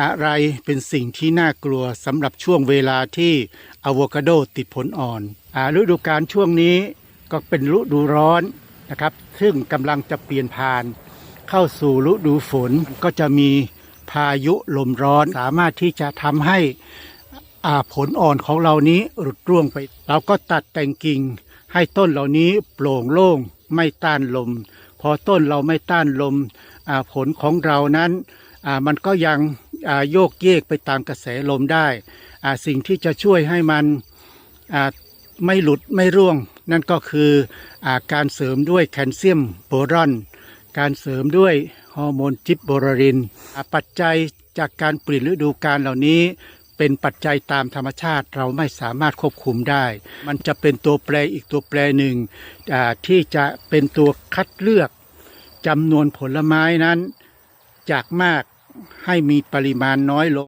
อะไรเป็นสิ่งที่น่ากลัวสำหรับช่วงเวลาที่อะโวคาโดติดผลอ่อนอาฤดูกาลช่วงนี้ก็เป็นฤดูร้อนนะครับ ซึ่งกำลังจะเปลี่ยนผ่าน เข้าสู่ฤดูฝนก็จะมีพายุลมร้อนสามารถที่จะทำให้อาผลอ่อนของเรานี้หลุดร่วงไป เราก็ตัดแต่งกิ่งให้ต้นเหล่านี้โปร่งโล่งไม่ต้านลม พอต้นเราไม่ต้านลมผลของเรานั้นมันก็ยัง โยกเยกไปตามกระแสลมได้ สิ่งที่จะช่วยให้มันไม่หลุดไม่ร่วง นั่นก็คืออการเสริมด้วยแคลเซียมโบรอน การเสริมด้วยฮอร์โมนจิบโบรริน ปัจจัยจากการเปลี่ยนฤดูกาลเหล่านี้ เป็นปัจจัยตามธรรมชาติเราไม่สามารถควบคุมได้ มันจะเป็นตัวแปรอีกตัวแปรหนึ่งที่จะเป็นตัวคัดเลือกจำนวนผลไม้นั้นจากมาก ให้มีปริมาณน้อยลง